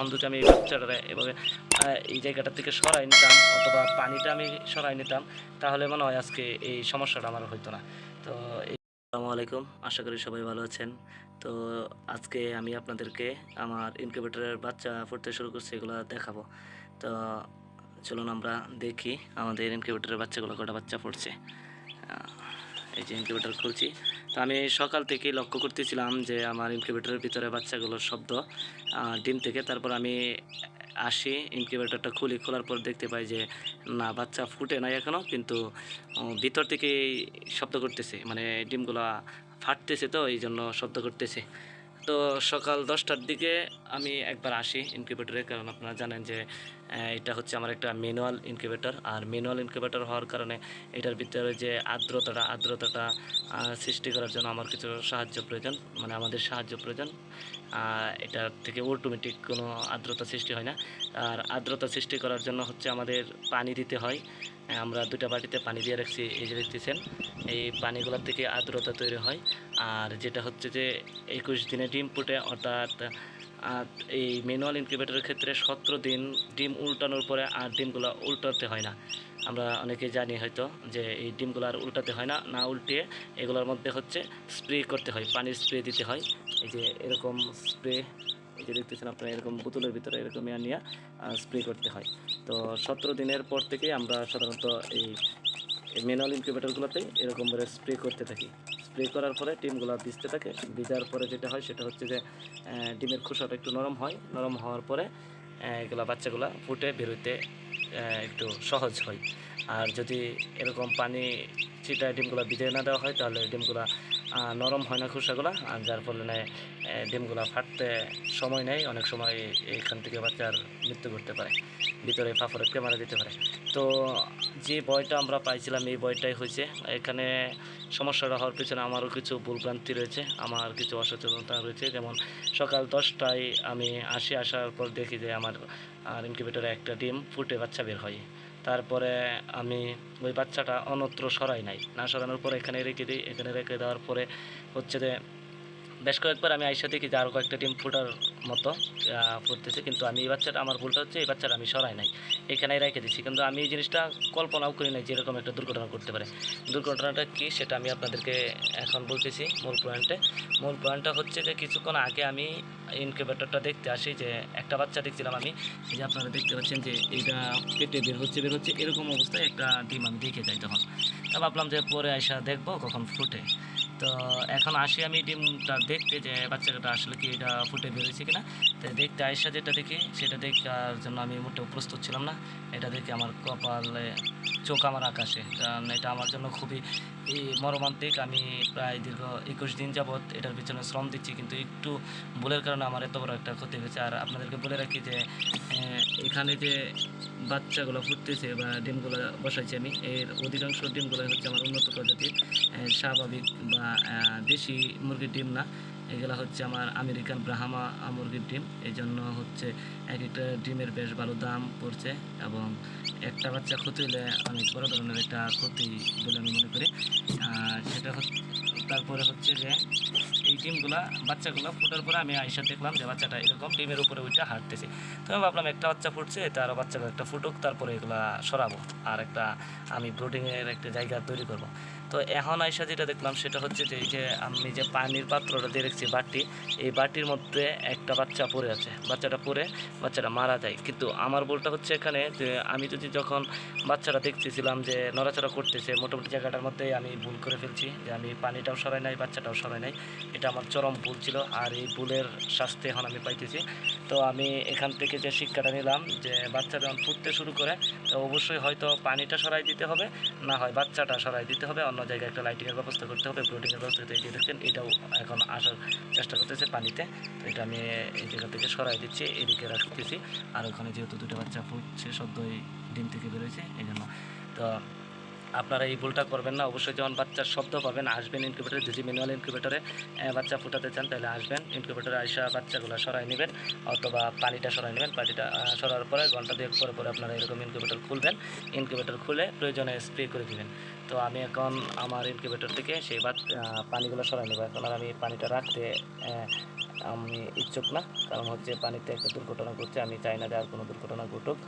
তখন আমি বাচ্চাটা এভাবে এই জায়গাটা থেকে সরাই নিতাম অথবা পানিটা আমি সরাই নিতাম, তাহলে মনে হয় আজকে এই সমস্যাটা আমার হইতো না। তো আসসালামু আলাইকুম, আশা করি সবাই ভালো আছেন। তো আজকে আমি আপনাদেরকে আমার ইনকিউবেটরের বাচ্চা ফুটতে শুরু করছে, এগুলো দেখাবো। তো চলুন আমরা দেখি আমাদের ইনকিউবেটরের বাচ্চাগুলো কটা বাচ্চা ফুটছে। এই যে ইনকিউবেটর খুলছি। তো আমি সকাল থেকে লক্ষ্য করতেছিলাম যে আমার ইনকিউবেটরের ভিতরে বাচ্চাগুলোর শব্দ ডিম থেকে। তারপর আমি আসি ইনকিউবেটরটা খুলি। খোলার পর দেখতে পাই যে, না, বাচ্চা ফুটে নাই এখনও কিন্তু ভিতর থেকে শব্দ করতেছে। মানে ডিমগুলো ফাটতেছে তো, এই জন্য শব্দ করতেছে। তো সকাল দশটার দিকে আমি একবার আসি ইনকিউবেটরে কারণ আপনারা জানেন যে এটা হচ্ছে আমার একটা ম্যানুয়াল ইনকিউবেটর আর ম্যানুয়াল ইনকিউবেটর হওয়ার কারণে এটার ভিতরে যে আর্দ্রতাটা আর্দ্রতাটা সৃষ্টি করার জন্য আমার কিছু সাহায্য প্রয়োজন মানে আমাদের সাহায্য প্রয়োজন। এটার থেকে অটোমেটিক কোনো আর্দ্রতা সৃষ্টি হয় না। আর আর্দ্রতা সৃষ্টি করার জন্য হচ্ছে আমাদের পানি দিতে হয়। আমরা দুটা বাটিতে পানি দিয়ে রাখছি, এই যে দেখতেছেন, এই পানিগুলোর থেকে আর্দ্রতা তৈরি হয়। আর যেটা হচ্ছে যে একুশ দিনে ডিম ফুটে, অর্থাৎ এই ম্যানুয়াল ইনকিউবেটরের ক্ষেত্রে সতেরো দিন ডিম উল্টানোর পরে আর ডিমগুলো উল্টাতে হয় না। আমরা অনেকে জানি হয়তো যে এই ডিমগুলো আর উল্টাতে হয় না না উল্টিয়ে এগুলোর মধ্যে হচ্ছে স্প্রে করতে হয়, পানির স্প্রে দিতে হয়। এই যে এরকম স্প্রে, এই যে দেখতেছেন আপনারা, এরকম বোতলের ভিতরে এরকম নিয়ে স্প্রে করতে হয়। তো সতেরো দিনের পর থেকে আমরা সাধারণত এই ম্যানুয়াল ইনকিউবেটরগুলোতে এরকম করে স্প্রে করতে থাকি। স্প্রে করার পরে ডিমগুলো ভিজতে থাকে, ভিজার পরে যেটা হয় সেটা হচ্ছে যে ডিমের খোসাটা একটু নরম হয়, নরম হওয়ার পরে এগুলা বাচ্চাগুলো ফুটে বেরোতে একটু সহজ হয়। আর যদি এরকম পানি চিটা ডিমগুলো ভিজে না দেওয়া হয়, তাহলে ডিমগুলো নরম হয় না খোসাগুলো, আর যার ফলে ডিমগুলো ফাটতে সময় নেয়, অনেক সময় এখান থেকে বাচ্চার মৃত্যু ঘটতে পারে, ভিতরে ফাফরেটকে মারা দিতে পারে। তো যে বয়টা আমরা পাইছিলাম, এই বয়টাই হয়েছে। এখানে সমস্যাটা হওয়ার পিছনে আমারও কিছু ভুলভ্রান্তি রয়েছে, আমার কিছু অসচেতনতা রয়েছে। যেমন সকাল দশটায় আমি আসি, আসার পর দেখি যে আমার, আর ইনকিউবেটরে একটা ডিম ফুটে বাচ্চা বের হয়। তারপরে আমি ওই বাচ্চাটা অন্যত্র সরাই নাই। না সরানোর পরে এখানে রেখে দিই, এখানে রেখে দেওয়ার পরে হচ্ছে যে বেশ কয়েকবার আমি আইসা দেখি যে আরও কয়েকটা ডিম ফুটার মতো ফুটতেছে। কিন্তু আমি এই বাচ্চাটা, আমার ভুলটা হচ্ছে এই বাচ্চাটা আমি সরাই নাই। এখানেই রেখে দিচ্ছি কিন্তু আমি এই জিনিসটা কল্পনাও করি নাই যে এরকম একটা দুর্ঘটনা করতে পারে। দুর্ঘটনাটা কি সেটা আমি আপনাদেরকে এখন বলতেছি মূল পয়েন্টে মূল পয়েন্টটা হচ্ছে যে কিছুক্ষণ আগে আমি ইনকিউবেটরটা দেখতে আসি যে একটা বাচ্চা দেখছিলাম আমি। যে আপনারা দেখতে পাচ্ছেন যে এইটা পেটে বের হচ্ছে বের হচ্ছে। এরকম অবস্থায় একটা ডিম আমি দেখে যাই তখন। তা ভাবলাম যে পরে আইসা দেখব কখন ফুটে। তো এখন আসি আমি ডিমটা দেখতে যে বাচ্চাটা আসলে কি এটা ফুটে বেরোয়েছে কিনা। তো দেখতে আয়সা যেটা দেখি, সেটা দেখার জন্য আমি মোটেও প্রস্তুত ছিলাম না। এটা দেখে আমার কপালে, চোখ আমার আকাশে। কারণ এটা আমার জন্য খুবই মর্মান্তিক। আমি প্রায় দীর্ঘ একুশ দিন যাবৎ এটার পিছনে শ্রম দিচ্ছি, কিন্তু একটু ভুলের কারণে আমার এত বড় একটা ক্ষতি হয়েছে। আর আপনাদেরকে বলে রাখি যে এখানে যে বাচ্চাগুলো ফুটতেছে বা ডিমগুলো বসাইছি আমি, এর অধিকাংশ ডিমগুলো হচ্ছে আমার উন্নত প্রজাতির স্বাভাবিক বা দেশি মুরগির ডিম না, এগুলো হচ্ছে আমার আমেরিকান ব্রাহামা মুরগির ডিম। এই জন্য হচ্ছে এক একটা ডিমের বেশ ভালো দাম পড়ছে এবং একটা বাচ্চা ক্ষতি হলে অনেক বড় ধরনের একটা ক্ষতি বলে আমি মনে করি। আর সেটা তারপরে হচ্ছে যে ডিমগুলা বাচ্চাগুলো ফুটার পরে আমি আইসা দেখলাম যে বাচ্চাটা এরকম ডিমের উপরে ওইটা হাঁটতেছে। তো আমি ভাবলাম একটা বাচ্চা ফুটছে তার বাচ্চাগুলো একটা ফুটুক, তারপরে এগুলা সরাবো আর একটা আমি ব্রুডিংয়ের একটা জায়গা তৈরি করব। তো এখন আইসা যেটা দেখলাম সেটা হচ্ছে যে এই যে আমি যে পানির পাত্রটা দিয়ে রেখেছি, বাটি, এই বাটির মধ্যে একটা বাচ্চা পড়ে আছে। বাচ্চাটা পড়ে বাচ্চাটা মারা যায়। কিন্তু আমার বলটা হচ্ছে এখানে যে আমি যদি যখন বাচ্চাটা দেখতেছিলাম যে নড়াচড়া করতেছে, মোটামুটি জায়গাটার মধ্যে আমি ভুল করে ফেলছি, যে আমি পানিটাও সরাই নাই, বাচ্চাটাও সরাই নাই, এটা আমার চরম ভুল ছিল আর এই ভুলের শাস্তি এখন আমি পাইতেছি। তো আমি এখান থেকে যে শিক্ষাটা নিলাম যে বাচ্চা যখন ফুটতে শুরু করে, তো অবশ্যই হয়তো পানিটা সরাই দিতে হবে, না হয় বাচ্চাটা সরাই দিতে হবে, অন্য জায়গায় একটা লাইটিংয়ের ব্যবস্থা করতে হবে প্রোটিনের ব্যবস্থা করতে। এই দেখছেন, এটাও এখন আসার চেষ্টা করতেছে পানিতে। তো এটা আমি এই জায়গা থেকে সরাই দিচ্ছি, এদিকে রাখতেছি। আর ওখানে যেহেতু দুটো বাচ্চা ফুটছে, সদ্যই ডিম থেকে বেরোয়েছে এই জন্য। তো আপনারা এই ভুলটা করবেন না। অবশ্যই যখন বাচ্চার শব্দ পাবেন আসবেন ইনকিউবেটারে যদি ম্যানুয়াল ইনকিউবেটারে বাচ্চা ফুটাতে চান তাহলে আসবেন। ইনকিউবেটারে আইসা বাচ্চাগুলো সরাই নেবেন অথবা পানিটা সরাই নেবেন। পানিটা সরার পরে ঘণ্টা দুয়েক পরে পরে আপনারা এরকম ইনকিউবেটর খুলবেন। ইনকিউবেটর খুলে প্রয়োজনে স্প্রে করে দিবেন। তো আমি এখন আমার ইনকিউবেটর থেকে সেই আহ, পানিগুলো সরাই নেব। এখন আর আমি পানিটা রাখতে আমি ইচ্ছুক না। কারণ হচ্ছে পানিতে একটা দুর্ঘটনা ঘটছে আমি চাই না যে আর কোনো দুর্ঘটনা ঘটুক।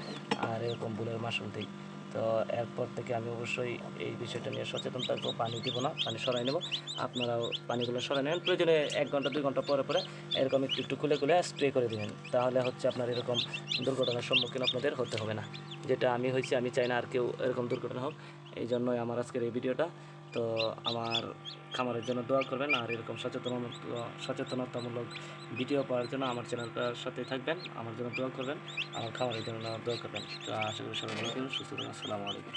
আর এরকম ভুলের মাসুল দিই তো এরপর থেকে আমি অবশ্যই এই বিষয়টা নিয়ে সচেতন থাকব, পানি দিব না, পানি সরাই নেব। আপনারাও পানিগুলো সরাই নেবেন প্রয়োজনে এক ঘণ্টা, দুই ঘণ্টা পরে পরে এরকম একটু একটু খুলে খুলে স্প্রে করে দেবেন। তাহলে হচ্ছে আপনার এরকম দুর্ঘটনার সম্মুখীন আপনাদের হতে হবে না। যেটা আমি হয়েছি, আমি চাই না আর কেউ এরকম দুর্ঘটনা হোক। এই জন্যই আমার আজকের এই ভিডিওটা। তো আমার খামারের জন্য দোয়া করবেন, আর এরকম সচেতন সচেতনতামূলক ভিডিও পাওয়ার জন্য আমার চ্যানেলটার সাথে থাকবেন, আমার জন্য দোয়া করবেন, আমার খামারের জন্য দোয়া করবেন। তো আশা করি সবাই সুস্থ থাকবেন, আসসালামু আলাইকুম।